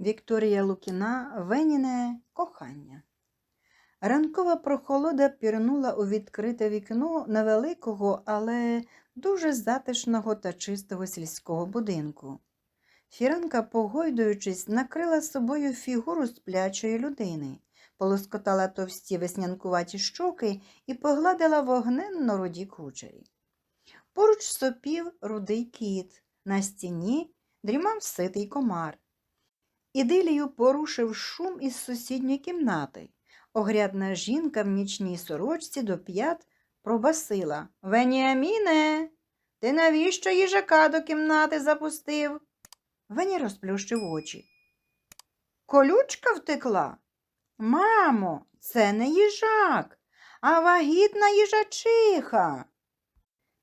Вікторія Лукіна Веніне кохання. Ранкова прохолода пірнула у відкрите вікно невеликого, але дуже затишного та чистого сільського будинку. Фіранка, погойдуючись, накрила собою фігуру сплячої людини, полоскотала товсті веснянкуваті щоки і погладила вогненно руді кучері. Поруч сопів рудий кіт, на стіні дрімав ситий комар. Ідилію порушив шум із сусідньої кімнати. Огрядна жінка в нічній сорочці до п'ят пробасила Веніаміне, ти навіщо їжака до кімнати запустив? Веня розплющив очі. Колючка втекла. Мамо, це не їжак, а вагітна їжачиха.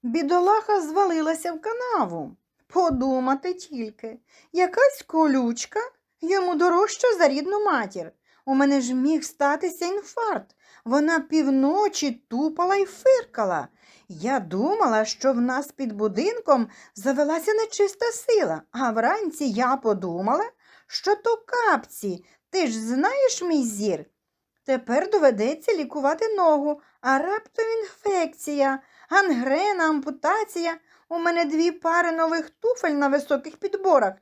Бідолаха звалилася в канаву. Подумати тільки, якась колючка йому дорожча за рідну матір. У мене ж міг статися інфаркт. Вона півночі тупала й фиркала. Я думала, що в нас під будинком завелася нечиста сила, а вранці я подумала, що то капці. Ти ж знаєш мій зір. Тепер доведеться лікувати ногу, а раптом інфекція, гангрена, ампутація. У мене дві пари нових туфель на високих підборах.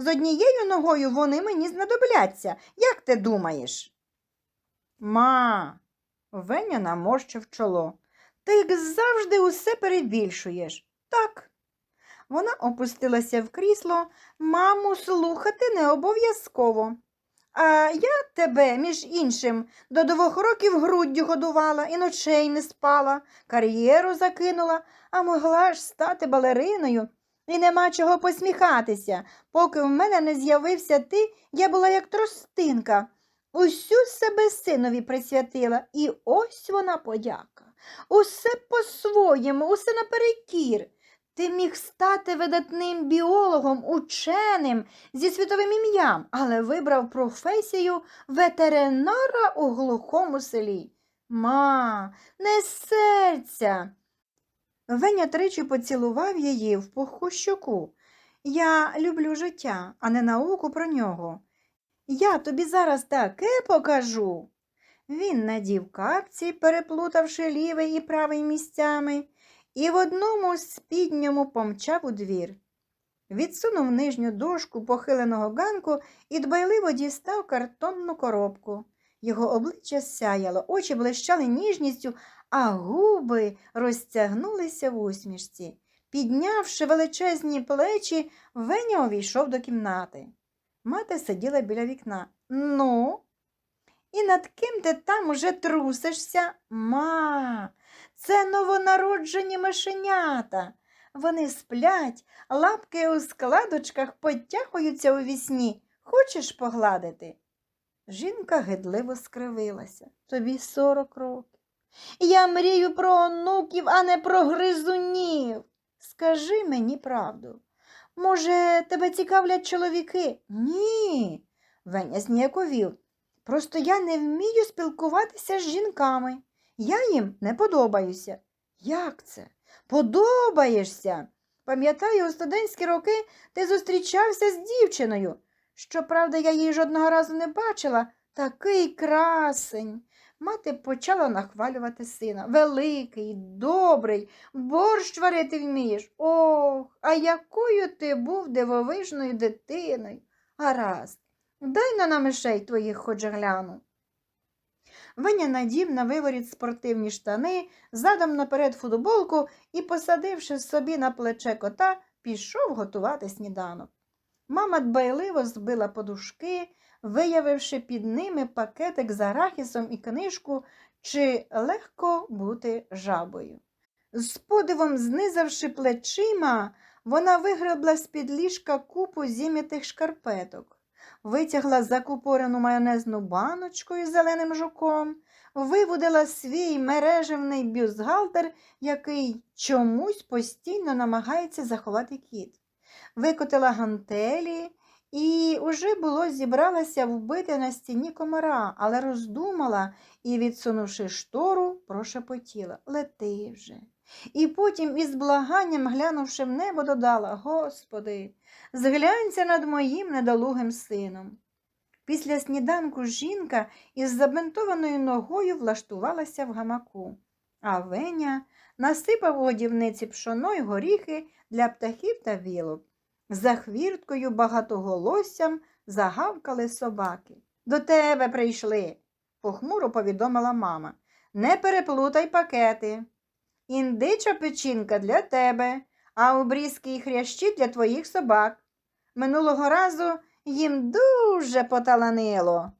З однією ногою вони мені знадобляться. Як ти думаєш? Ма, Веня наморщив чоло. Ти, як завжди, усе перебільшуєш. Так. Вона опустилася в крісло. Маму, слухати не обов'язково. А я тебе, між іншим, до двох років груддю годувала і ночей не спала, кар'єру закинула, а могла ж стати балериною. І нема чого посміхатися. Поки в мене не з'явився ти, я була як тростинка. Усю себе синові присвятила, і ось вона подяка. Усе по-своєму, усе наперекір. Ти міг стати видатним біологом, ученим зі світовим ім'ям, але вибрав професію ветеринара у глухому селі. Ма, не серця. Веня тричі поцілував її в пуху щоку. Я люблю життя, а не науку про нього. Я тобі зараз таке покажу. Він надів капці, переплутавши лівий і правий місцями, і в одному спідньому помчав у двір. Відсунув нижню дошку похиленого ганку і дбайливо дістав картонну коробку. Його обличчя сяяло, очі блищали ніжністю, а губи розтягнулися в усмішці. Піднявши величезні плечі, Веня увійшов до кімнати. Мати сиділа біля вікна. Ну, і над ким ти там уже трусишся? Ма, це новонароджені мишенята. Вони сплять, лапки у складочках потягуються у вісні. Хочеш погладити? Жінка гидливо скривилася. Тобі сорок років. Я мрію про онуків, а не про гризунів. Скажи мені правду. Може, тебе цікавлять чоловіки? Ні. Веня зніяковів. Просто я не вмію спілкуватися з жінками. Я їм не подобаюся. Як це? Подобаєшся. Пам'ятаю, у студентські роки ти зустрічався з дівчиною. Щоправда, я її жодного разу не бачила. Такий красень. Мати почала нахвалювати сина. Великий, добрий, борщ варити вмієш. Ох, а якою ти був дивовижною дитиною. Гаразд, дай на намишей твоїх хоч гляну. Веня надів на виворіт спортивні штани, задом наперед футболку і, посадивши собі на плече кота, пішов готувати сніданок. Мама дбайливо збила подушки, виявивши під ними пакетик з арахісом і книжку, чи легко бути жабою. З подивом знизавши плечима, вона вигребла з-під ліжка купу зім'ятих шкарпеток, витягла закупорену майонезну баночку із зеленим жуком, вивудила свій мережевний бюстгальтер, який чомусь постійно намагається заховати кіт. Викотила гантелі і уже було зібралася вбити на стіні комара, але роздумала і, відсунувши штору, прошепотіла Лети вже. І потім із благанням, глянувши в небо, додала Господи, зглянься над моїм недолугим сином. Після сніданку жінка із забинтованою ногою влаштувалася в гамаку, а Веня насипав у годівниці пшоно горіхи для птахів та вілок. За хвірткою багатоголоссям загавкали собаки. До тебе прийшли, похмуро повідомила мама. Не переплутай пакети. Індича печінка для тебе, а обрізки і хрящі для твоїх собак. Минулого разу їм дуже поталанило.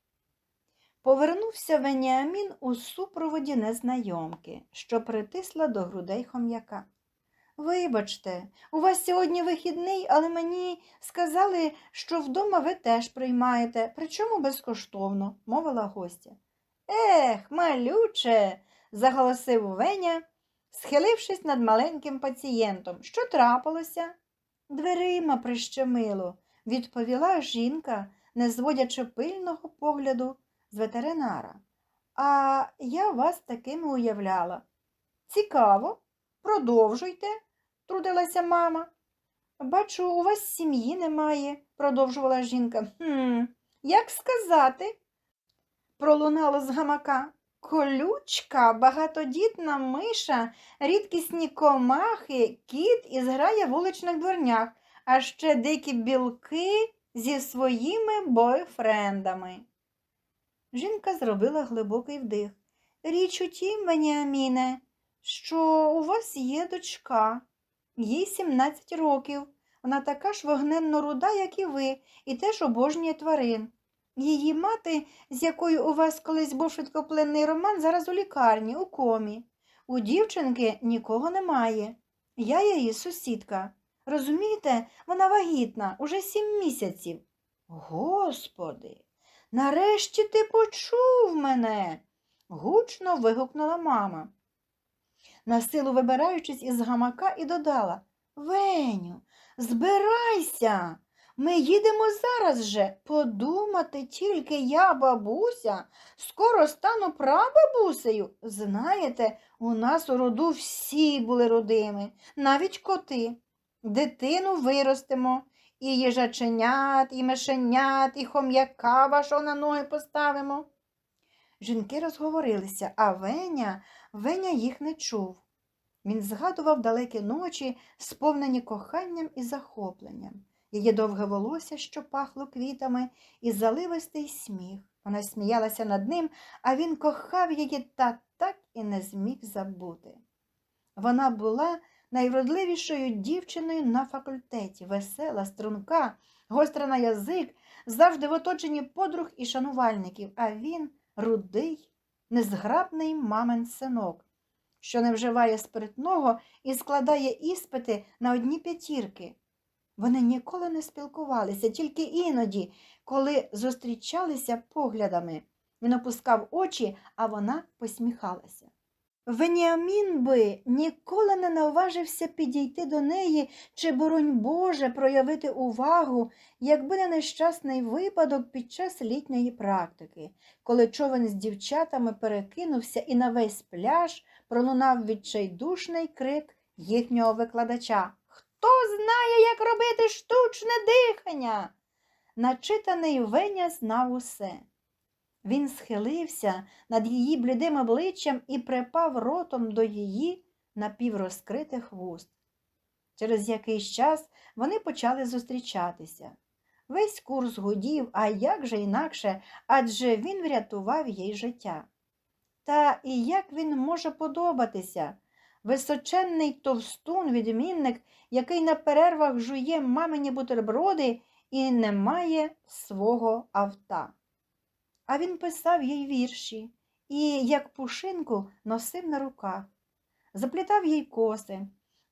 Повернувся Веніамін у супроводі незнайомки, що притисла до грудей хом'яка. Вибачте, у вас сьогодні вихідний, але мені сказали, що вдома ви теж приймаєте, причому безкоштовно, мовила гостя. Ех, малюче, заголосив Веня, схилившись над маленьким пацієнтом. Що трапилося? Дверима прищемило, відповіла жінка, не зводячи пильного погляду з ветеринара. А я вас такими уявляла. Цікаво, продовжуйте, трудилася мама. Бачу, у вас сім'ї немає, продовжувала жінка. «Хм, Як сказати? пролунало з гамака. Колючка, багатодітна миша, рідкісні комахи, кіт і зграя вуличних дворнях, а ще дикі білки зі своїми бойфрендами. Жінка зробила глибокий вдих. Річ у тім, Веніаміне, що у вас є дочка, їй 17 років. Вона така ж вогненно руда, як і ви, і теж обожнює тварин. Її мати, з якою у вас колись був швидкопленний роман, зараз у лікарні, у комі. У дівчинки нікого немає. Я її сусідка. Розумієте, вона вагітна уже сім місяців. Господи, нарешті ти почув мене. гучно вигукнула мама. Насилу вибираючись із гамака і додала Веню, збирайся. Ми їдемо зараз же. Подумати тільки я, бабуся, скоро стану прабабусею. Знаєте, у нас у роду всі були родими, навіть коти. Дитину виростемо, і їжаченят, і мишенят, і хом'яка вашого на ноги поставимо. Жінки розговорилися, а Веня, Веня їх не чув. Він згадував далекі ночі, сповнені коханням і захопленням її довге волосся, що пахло квітами, і заливистий сміх. Вона сміялася над ним, а він кохав її та так і не зміг забути. Вона була найвродливішою дівчиною на факультеті, весела, струнка, гостра на язик, завжди в оточенні подруг і шанувальників, а він рудий, незграбний мамин синок, що не вживає спиртного і складає іспити на одні п'ятірки. Вони ніколи не спілкувалися, тільки іноді, коли зустрічалися поглядами. Він опускав очі, а вона посміхалася. Веніамін би ніколи не наважився підійти до неї чи, боронь Боже, проявити увагу, якби не нещасний випадок під час літньої практики, коли човен з дівчатами перекинувся і на весь пляж пролунав відчайдушний крик їхнього викладача. Хто знає, як робити штучне дихання? Начитаний Веня знав усе. Він схилився над її блідим обличчям і припав ротом до її напіврозкритих вуст. Через якийсь час вони почали зустрічатися. Весь курс гудів, а як же інакше, адже він врятував їй життя. Та і як він може подобатися? Височенний товстун, відмінник, який на перервах жує мамині бутерброди і не має свого авта. А він писав їй вірші і, як пушинку, носив на руках, заплітав їй коси,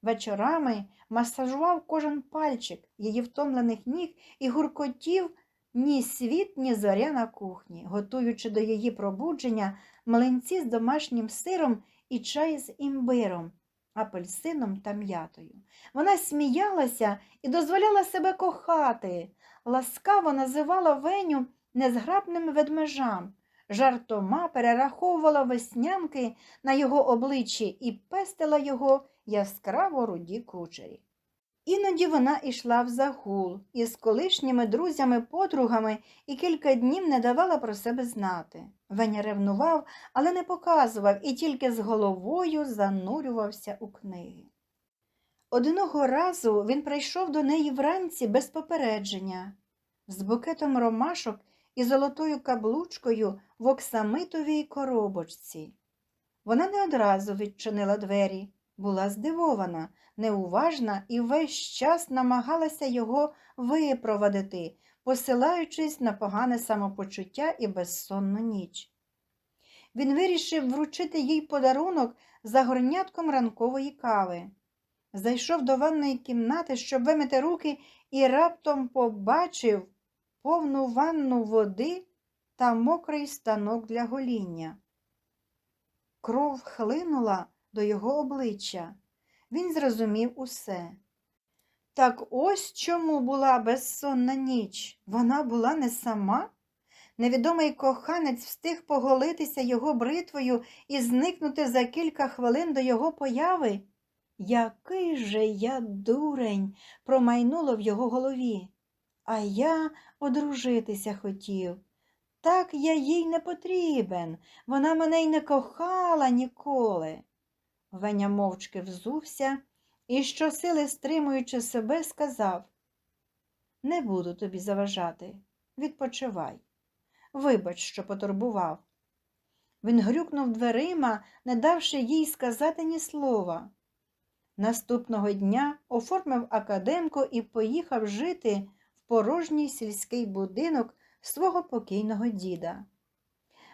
вечорами масажував кожен пальчик її втомлених ніг і гуркотів ні світ, ні зоря на кухні, готуючи до її пробудження млинці з домашнім сиром і чай з імбиром, апельсином та м'ятою. Вона сміялася і дозволяла себе кохати, ласкаво називала Веню незграбним ведмежам, жартома перераховувала веснянки на його обличчі і пестила його яскраво руді кучері. Іноді вона йшла в загул із колишніми друзями-подругами і кілька днів не давала про себе знати. Веня ревнував, але не показував і тільки з головою занурювався у книги. Одного разу він прийшов до неї вранці без попередження, з букетом ромашок і золотою каблучкою в оксамитовій коробочці. Вона не одразу відчинила двері, була здивована, неуважна і весь час намагалася його випровадити, посилаючись на погане самопочуття і безсонну ніч. Він вирішив вручити їй подарунок за горнятком ранкової кави. Зайшов до ванної кімнати, щоб вимити руки, і раптом побачив повну ванну води та мокрий станок для гоління. Кров хлинула до його обличчя. Він зрозумів усе. Так ось чому була безсонна ніч. Вона була не сама. Невідомий коханець встиг поголитися його бритвою і зникнути за кілька хвилин до його появи. Який же я дурень, промайнуло в його голові. А я одружитися хотів. Так я їй не потрібен. Вона мене й не кохала ніколи. Веня мовчки взувся і, щосили стримуючи себе, сказав Не буду тобі заважати. Відпочивай. Вибач, що потурбував. Він грюкнув дверима, не давши їй сказати ні слова. Наступного дня оформив академку і поїхав жити порожній сільський будинок свого покійного діда.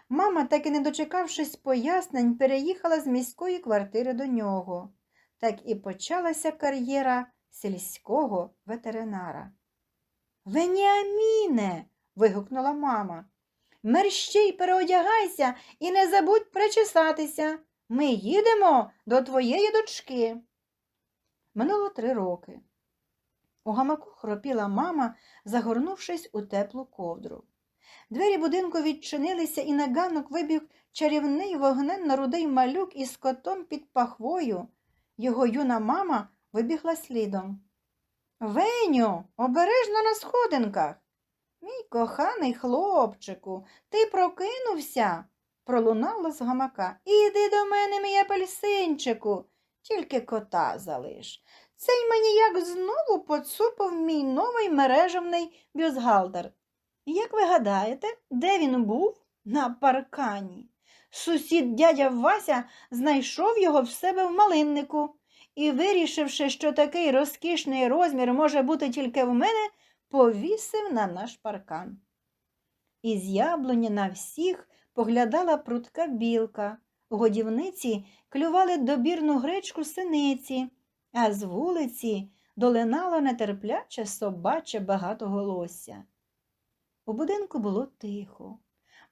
Мама, так і не дочекавшись пояснень, переїхала з міської квартири до нього. Так і почалася кар'єра сільського ветеринара. Веніаміне. вигукнула мама. Мерщій переодягайся і не забудь причесатися. Ми їдемо до твоєї дочки. Минуло три роки. У гамаку хропіла мама, загорнувшись у теплу ковдру. Двері будинку відчинилися, і на ганок вибіг чарівний вогненно-рудий малюк із котом під пахвою. Його юна мама вибігла слідом. Веню, обережно на сходинках. Мій коханий хлопчику, ти прокинувся, пролунало з гамака. Іди до мене, мій апельсинчику, тільки кота залиш. Цей мені як знову поцупив мій новий мережевний бюзгалтер. Як ви гадаєте, де він був? На паркані. Сусід дядя Вася знайшов його в себе в малиннику і, вирішивши, що такий розкішний розмір може бути тільки в мене, повісив на наш паркан. Із яблуні на всіх поглядала прутка білка. Годівниці клювали добірну гречку синиці, а з вулиці долинало нетерпляче собаче багатоголосся. У будинку було тихо.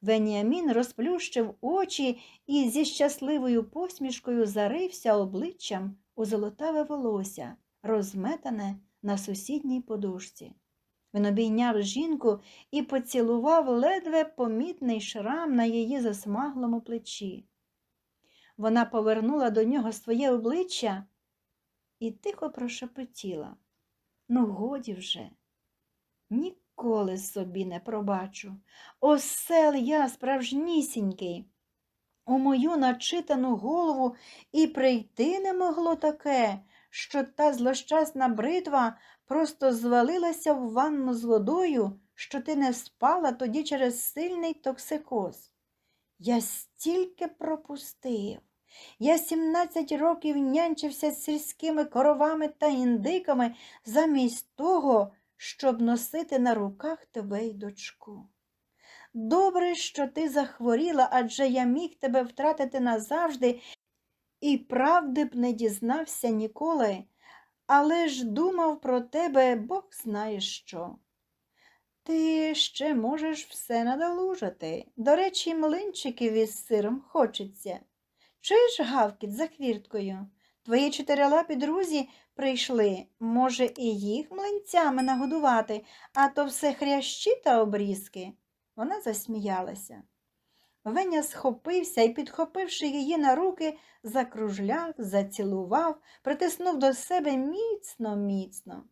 Веніамін розплющив очі і зі щасливою посмішкою зарився обличчям у золотаве волосся, розметане на сусідній подушці. Він обійняв жінку і поцілував ледве помітний шрам на її засмаглому плечі. Вона повернула до нього своє обличчя і тихо прошепотіла. Ну, годі вже, ніколи собі не пробачу. Осел я справжнісінький. У мою начитану голову і прийти не могло таке, що та злощасна бритва просто звалилася в ванну з водою, що ти не спала тоді через сильний токсикоз. Я стільки пропустив. Я сімнадцять років нянчився з сільськими коровами та індиками замість того, щоб носити на руках тебе й дочку. Добре, що ти захворіла, адже я міг тебе втратити назавжди і правди б не дізнався ніколи, але ж думав про тебе Бог знає що. Ти ще можеш все надолужити. До речі, млинчиків із сиром хочеться. Чуєш гавкіт за хвірткою? Твої чотирилапі друзі прийшли, може, і їх млинцями нагодувати, а то все хрящі та обрізки. Вона засміялася. Веня схопився і, підхопивши її на руки, закружляв, зацілував, притиснув до себе міцно, міцно.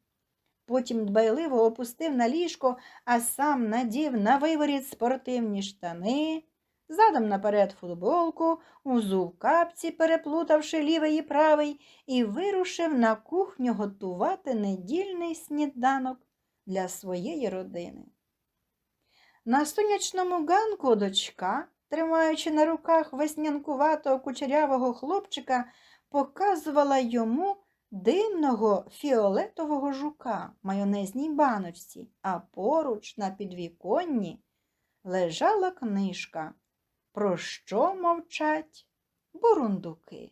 Потім дбайливо опустив на ліжко, а сам надів на виворіт спортивні штани, задом наперед футболку, узув капці, переплутавши лівий і правий, і вирушив на кухню готувати недільний сніданок для своєї родини. На сонячному ганку дочка, тримаючи на руках веснянкуватого кучерявого хлопчика, показувала йому дивного фіолетового жука в майонезній баночці, а поруч на підвіконні лежала книжка Про що мовчать бурундуки.